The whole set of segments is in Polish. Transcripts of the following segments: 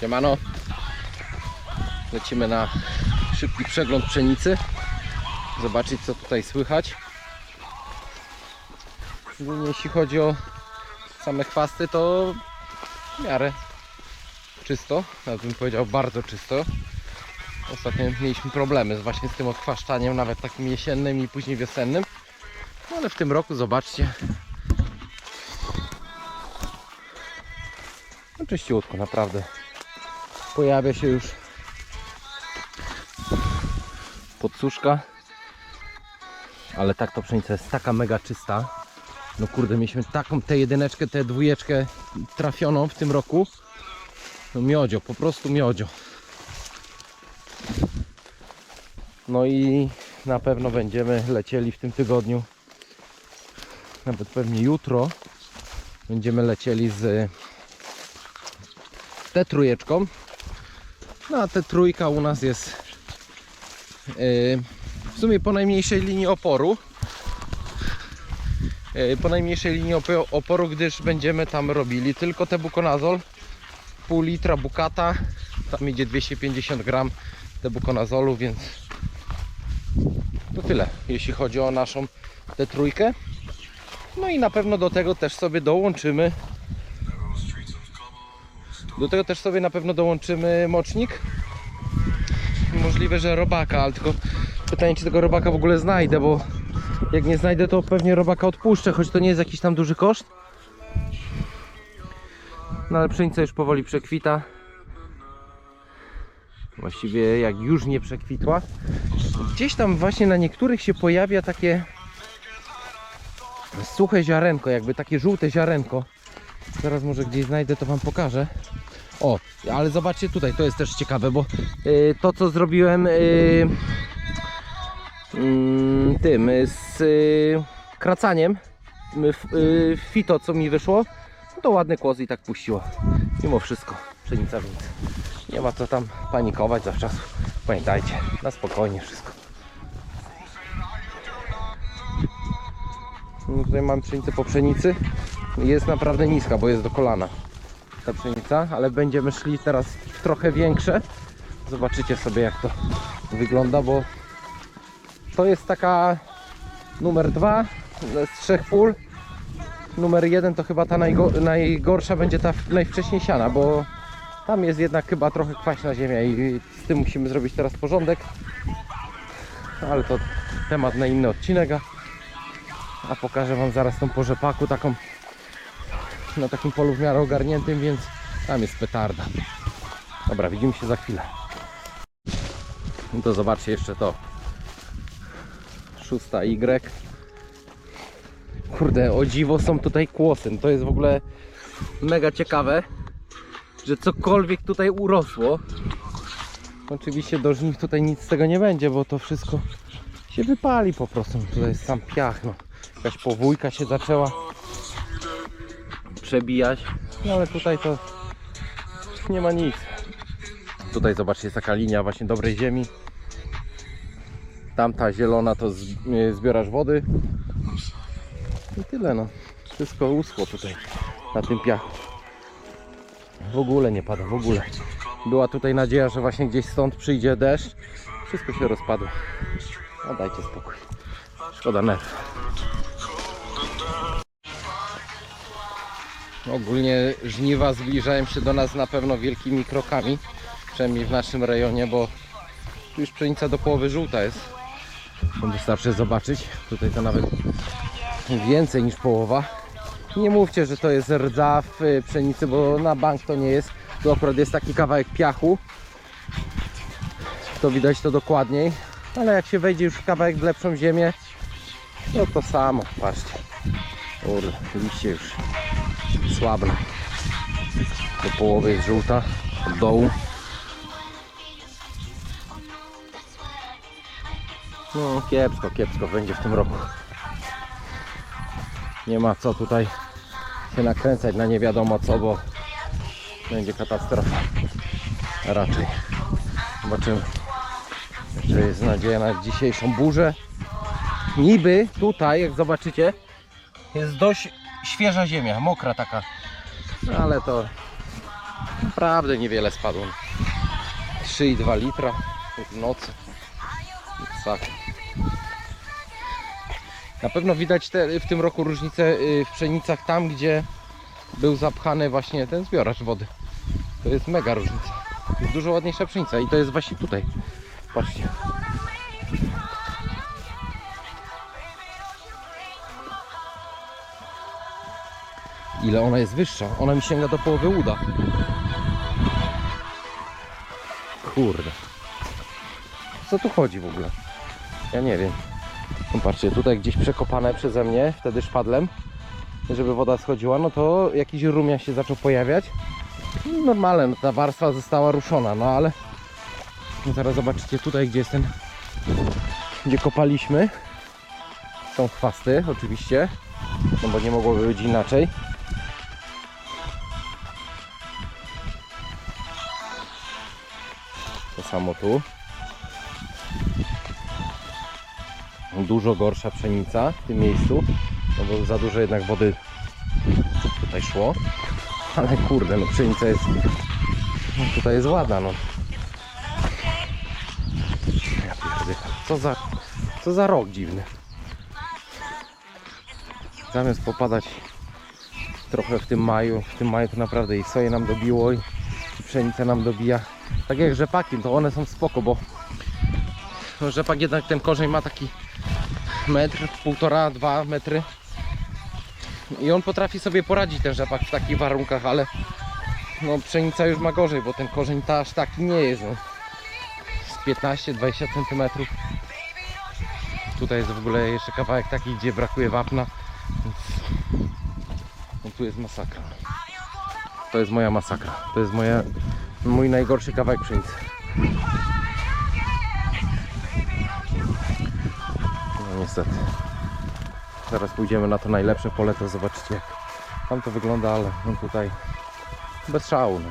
Siemano. Lecimy na szybki przegląd pszenicy. Zobaczyć co tutaj słychać. Ogólnie Jeśli chodzi o same chwasty to w miarę czysto, nawet bym powiedział bardzo czysto. Ostatnio mieliśmy problemy z właśnie z tym odchwaszczaniem, nawet takim jesiennym i później wiosennym. No ale w tym roku zobaczcie. No czyściutko, naprawdę. Pojawia się już podsuszka. Ale tak to pszenica jest taka mega czysta. No kurde, mieliśmy taką tę jedyneczkę, tę dwójeczkę trafioną w tym roku. No miodzio, po prostu miodzio. No i na pewno będziemy lecieli w tym tygodniu. Nawet pewnie jutro będziemy lecieli z T trójeczką. No a T trójka u nas jest yy, w sumie po najmniejszej linii oporu. Yy, po najmniejszej linii opo- oporu, gdyż będziemy tam robili tylko tebukonazol, pół litra bukata, tam idzie 250 gram tebukonazolu, więc to tyle, jeśli chodzi o naszą tę trójkę. No i na pewno do tego też sobie dołączymy do tego też sobie na pewno dołączymy mocznik. Możliwe, że robaka, ale tylko pytanie, czy tego robaka w ogóle znajdę, bo jak nie znajdę, to pewnie robaka odpuszczę, choć to nie jest jakiś tam duży koszt. No ale pszenica już powoli przekwita. Właściwie jak już nie przekwitła. Gdzieś tam właśnie na niektórych się pojawia takie suche ziarenko, jakby takie żółte ziarenko. Zaraz może gdzieś znajdę, to Wam pokażę. O, ale zobaczcie tutaj, to jest też ciekawe, bo y, to co zrobiłem y, mm, tym, y, z kracaniem, y, f- y, fito co mi wyszło, to ładny kłos i tak puściło. Mimo wszystko, pszenica więc nie ma co tam panikować zawczasu. Pamiętajcie, na spokojnie wszystko. No tutaj mam pszenicę po pszenicy. Jest naprawdę niska, bo jest do kolana ta pszenica, ale będziemy szli teraz w trochę większe. Zobaczycie sobie jak to wygląda, bo to jest taka numer dwa z trzech pól. Numer jeden to chyba ta najgo- najgorsza będzie ta najwcześniej siana, bo tam jest jednak chyba trochę kwaśna ziemia i z tym musimy zrobić teraz porządek. Ale to temat na inny odcinek. A a pokażę Wam zaraz tą po rzepaku taką na takim polu w miarę ogarniętym, więc tam jest petarda. Dobra, widzimy się za chwilę. No to zobaczcie jeszcze to. Szósta Y. Kurde, o dziwo są tutaj kłosy. To jest w ogóle mega ciekawe, że cokolwiek tutaj urosło. Oczywiście do żniw tutaj nic z tego nie będzie, bo to wszystko się wypali po prostu. Tutaj jest sam piach. No. Jakaś powójka się zaczęła przebijać. No ale tutaj to nie ma nic. Tutaj zobaczcie, jest taka linia właśnie dobrej ziemi. Tamta zielona to z- zbioracz wody. I tyle no. Wszystko uschło tutaj na tym piachu. W ogóle nie pada, w ogóle. Była tutaj nadzieja, że właśnie gdzieś stąd przyjdzie deszcz. Wszystko się rozpadło. No dajcie spokój. Szkoda nerw. Ogólnie żniwa zbliżają się do nas na pewno wielkimi krokami, przynajmniej w naszym rejonie, bo tu już pszenica do połowy żółta jest. Wystarczy zobaczyć, tutaj to nawet więcej niż połowa. Nie mówcie, że to jest rdza w y, pszenicy, bo na bank to nie jest. Tu akurat jest taki kawałek piachu. To widać to dokładniej. Ale jak się wejdzie już w kawałek w lepszą ziemię, no to samo, patrzcie. Kurde, liście już słabne. Do połowy jest żółta, od dołu. No kiepsko, kiepsko będzie w tym roku. Nie ma co tutaj się nakręcać na nie wiadomo co, bo będzie katastrofa. raczej. Zobaczymy, czy jest nadzieja na dzisiejszą burzę. Niby tutaj, jak zobaczycie, jest dość świeża ziemia, mokra taka. No, ale to naprawdę niewiele spadło. 3,2 litra w nocy. Tak. Na pewno widać te, w tym roku różnicę y, w pszenicach tam, gdzie był zapchany właśnie ten zbioracz wody. To jest mega różnica. Jest dużo ładniejsza pszenica i to jest właśnie tutaj. Patrzcie. Ile ona jest wyższa? Ona mi sięga do połowy uda. Kurde. Co tu chodzi w ogóle? Ja nie wiem. No patrzcie, tutaj gdzieś przekopane przeze mnie, wtedy szpadlem, żeby woda schodziła, no to jakiś rumia się zaczął pojawiać. No, Normalne, no ta warstwa została ruszona, no ale no zaraz zobaczycie tutaj, gdzie jest ten, gdzie kopaliśmy. Są chwasty, oczywiście, no bo nie mogłoby być inaczej. To samo tu. Dużo gorsza pszenica w tym miejscu, no bo za dużo jednak wody tutaj szło. Ale kurde, no pszenica jest no tutaj jest ładna, no. Co za, co za rok dziwny. Zamiast popadać trochę w tym maju, w tym maju to naprawdę i soję nam dobiło i pszenicę nam dobija. Tak jak rzepaki, to one są spoko, bo rzepak jednak ten korzeń ma taki metr, półtora, dwa metry i on potrafi sobie poradzić ten rzepak w takich warunkach, ale no pszenica już ma gorzej, bo ten korzeń ta aż taki nie jest. No. Z 15-20 cm. Tutaj jest w ogóle jeszcze kawałek taki, gdzie brakuje wapna. Więc... No tu jest masakra. To jest moja masakra. To jest moja, mój najgorszy kawałek pszenicy. Niestety. Zaraz pójdziemy na to najlepsze pole, to zobaczycie jak tam to wygląda, ale no tutaj bez szału. No.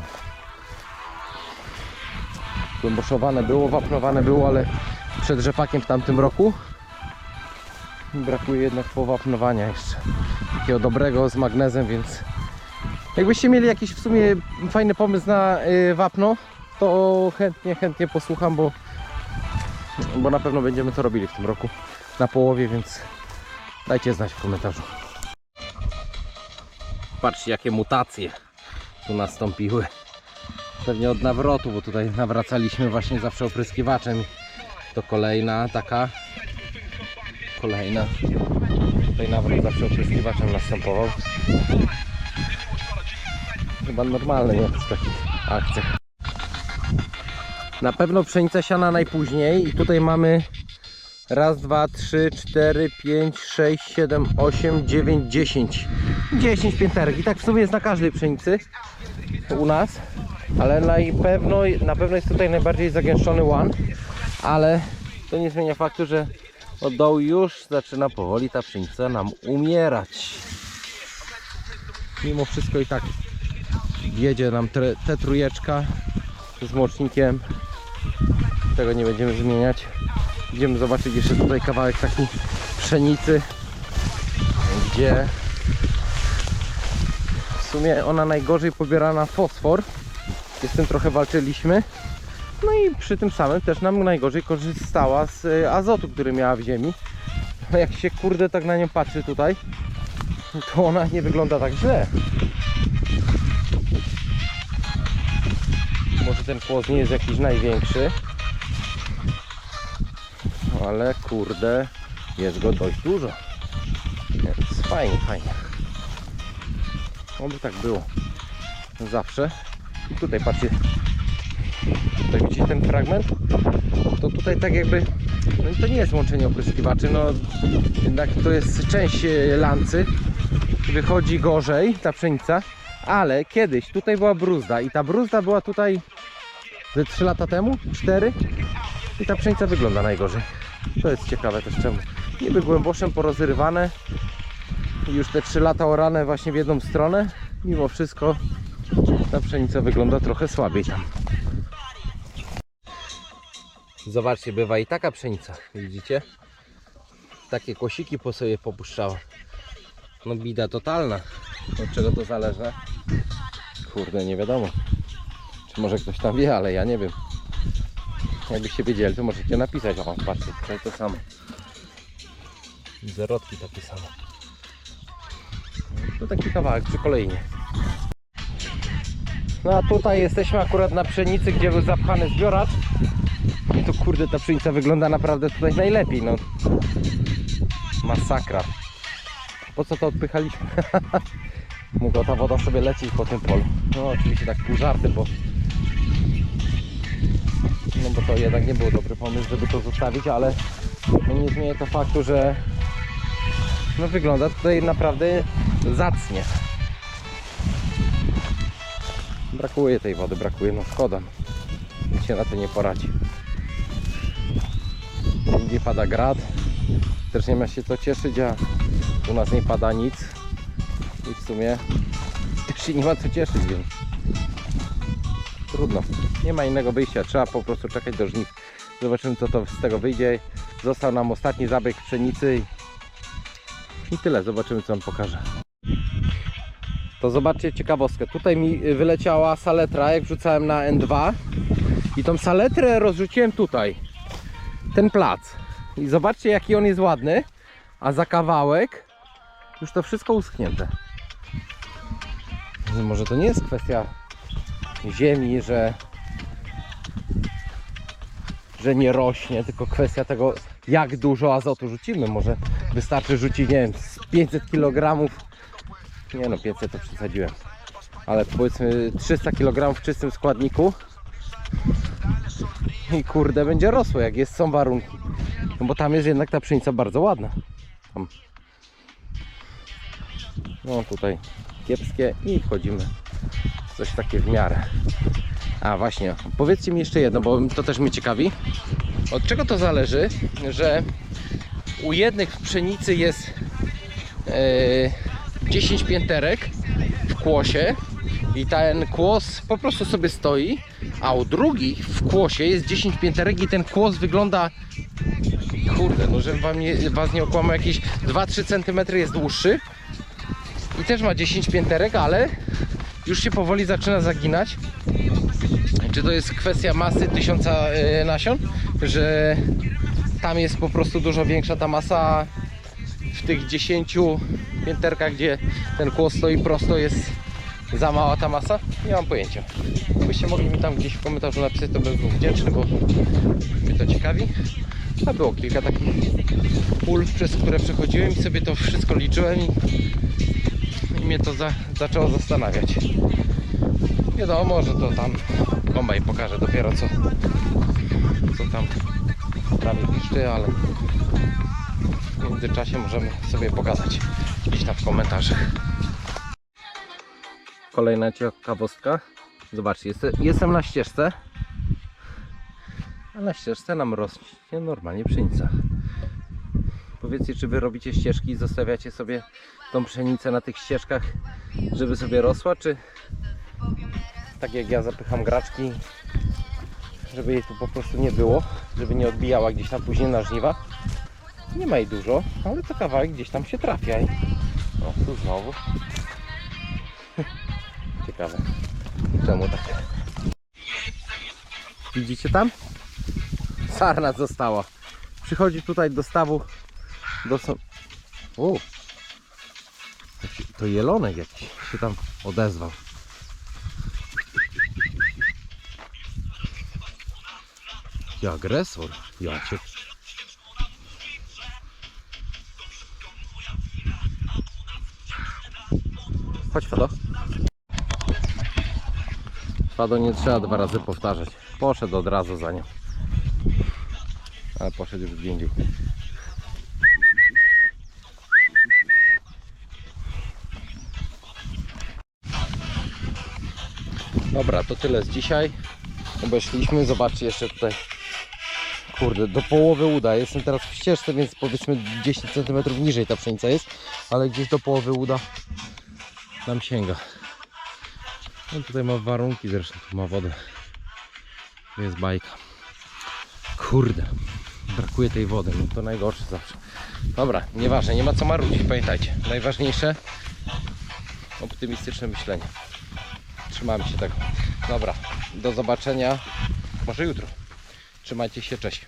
Głęboszowane było, wapnowane było, ale przed rzepakiem w tamtym roku brakuje jednak powapnowania jeszcze. Takiego dobrego z magnezem, więc jakbyście mieli jakiś w sumie fajny pomysł na y, wapno, to chętnie, chętnie posłucham, bo, bo na pewno będziemy to robili w tym roku na połowie, więc Dajcie znać w komentarzu. Patrzcie jakie mutacje tu nastąpiły. Pewnie od nawrotu, bo tutaj nawracaliśmy właśnie zawsze opryskiwaczem. To kolejna taka. Kolejna. Tutaj nawrót zawsze opryskiwaczem następował. Chyba normalne nie w takich akcjach. Na pewno pszenica siana najpóźniej i tutaj mamy Raz, dwa, trzy, cztery, pięć, sześć, siedem, osiem, dziewięć, dziesięć. Dziesięć pięterek. I tak w sumie jest na każdej pszenicy u nas. Ale na pewno, na pewno jest tutaj najbardziej zagęszczony łan. Ale to nie zmienia faktu, że od dołu już zaczyna powoli ta pszenica nam umierać. Mimo wszystko i tak jedzie nam te, te trójeczka z mocznikiem. Tego nie będziemy zmieniać. Idziemy zobaczyć jeszcze tutaj kawałek takiej pszenicy, gdzie w sumie ona najgorzej pobiera na fosfor. Z tym trochę walczyliśmy. No i przy tym samym też nam najgorzej korzystała z y, azotu, który miała w ziemi. No jak się kurde tak na nią patrzy tutaj, to ona nie wygląda tak źle. Może ten płot nie jest jakiś największy, ale kurde jest go dość dużo. Więc fajnie, fajnie. Oby tak było. Zawsze. I tutaj patrzcie. Tutaj widzicie ten fragment? To tutaj tak jakby no to nie jest łączenie opryskiwaczy no jednak to jest część e, lancy. Wychodzi gorzej ta pszenica. Ale kiedyś tutaj była bruzda i ta bruzda była tutaj ze 3 lata temu, 4 i ta pszenica wygląda najgorzej to jest ciekawe też czemu. Niby głęboszem porozrywane. Już te 3 lata orane właśnie w jedną stronę. Mimo wszystko ta pszenica wygląda trochę słabiej tam. Zobaczcie, bywa i taka pszenica, widzicie? Takie kosiki po sobie popuszczała. No bida totalna. Od czego to zależy? Kurde, nie wiadomo. Czy może ktoś tam wie, ale ja nie wiem. Jakbyście wiedzieli, to możecie napisać. O, patrzcie, tutaj to samo. Zerodki takie same. To taki kawałek przy kolejnie. No a tutaj jesteśmy akurat na pszenicy, gdzie był zapchany zbioracz. I to kurde, ta pszenica wygląda naprawdę tutaj najlepiej, no. Masakra. Po co to odpychaliśmy? Mogła ta woda sobie lecieć po tym polu. No oczywiście tak pół żarty, bo no bo to jednak nie był dobry pomysł, żeby to zostawić, ale no nie zmienia to faktu, że no wygląda tutaj naprawdę zacnie. Brakuje tej wody, brakuje, no szkoda. Nikt się na to nie poradzi. Gdzie pada grad, też nie ma się co cieszyć, a u nas nie pada nic. I w sumie też się nie ma co cieszyć, więc trudno. Nie ma innego wyjścia, trzeba po prostu czekać do żniw. Zobaczymy co to z tego wyjdzie. Został nam ostatni zabieg pszenicy i, tyle. Zobaczymy co on pokaże. To zobaczcie ciekawostkę. Tutaj mi wyleciała saletra, jak wrzucałem na N2 i tą saletrę rozrzuciłem tutaj. Ten plac. I zobaczcie jaki on jest ładny, a za kawałek już to wszystko uschnięte. Może to nie jest kwestia ziemi, że że nie rośnie, tylko kwestia tego jak dużo azotu rzucimy. Może wystarczy rzucić, nie wiem, z 500 kg. Nie no, 500 to przesadziłem. Ale powiedzmy 300 kg w czystym składniku. I kurde, będzie rosło, jak jest, są warunki. No bo tam jest jednak ta pszenica bardzo ładna. Tam. No tutaj kiepskie i wchodzimy coś takie w miarę. A właśnie, powiedzcie mi jeszcze jedno, bo to też mnie ciekawi. Od czego to zależy, że u jednych w pszenicy jest e, 10 pięterek w kłosie i ten kłos po prostu sobie stoi, a u drugich w kłosie jest 10 pięterek i ten kłos wygląda kurde, no żebym wam nie, was nie okłamał, jakieś 2-3 cm jest dłuższy i też ma 10 pięterek, ale już się powoli zaczyna zaginać. Czy to jest kwestia masy tysiąca e, nasion, że tam jest po prostu dużo większa ta masa w tych 10 pięterkach, gdzie ten kłos stoi prosto jest za mała ta masa? Nie mam pojęcia. Gdybyście mogli mi tam gdzieś w komentarzu napisać, to bym był wdzięczny, bo mnie to ciekawi. A było kilka takich pól, przez które przechodziłem i sobie to wszystko liczyłem i, i mnie to za, zaczęło zastanawiać. Wiadomo, że to tam kombajn pokaże dopiero co, co tam prawie piszczy, ale w międzyczasie możemy sobie pogadać gdzieś tam w komentarzach. Kolejna ciekawostka. Zobaczcie, jest, jestem na ścieżce. A na ścieżce nam rośnie normalnie pszenica. Powiedzcie, czy wy robicie ścieżki i zostawiacie sobie tą pszenicę na tych ścieżkach, żeby sobie rosła, czy tak jak ja zapycham graczki, żeby jej tu po prostu nie było, żeby nie odbijała gdzieś tam później na żniwa. Nie ma jej dużo, ale to kawałek gdzieś tam się trafia i o, tu znowu. Ciekawe. Czemu tak? Widzicie tam? Sarna została. Przychodzi tutaj do stawu do są... O! To jelonek jakiś się tam odezwał. Jaki agresor. Ja cię... Chodź Fado. Fado nie trzeba dwa razy powtarzać. Poszedł od razu za nią. Ale poszedł już gdzie indziej. Dobra, to tyle z dzisiaj. Obeszliśmy, zobaczcie jeszcze tutaj. Kurde, do połowy uda. Jestem teraz w ścieżce, więc powiedzmy 10 cm niżej ta pszenica jest, ale gdzieś do połowy uda nam sięga. No tutaj ma warunki zresztą, tu ma wodę. Jest bajka. Kurde, brakuje tej wody, no to najgorsze zawsze. Dobra, nieważne, nie ma co marudzić, pamiętajcie. Najważniejsze optymistyczne myślenie. Trzymamy się tego. Dobra, do zobaczenia może jutro. Trzymajcie się, cześć.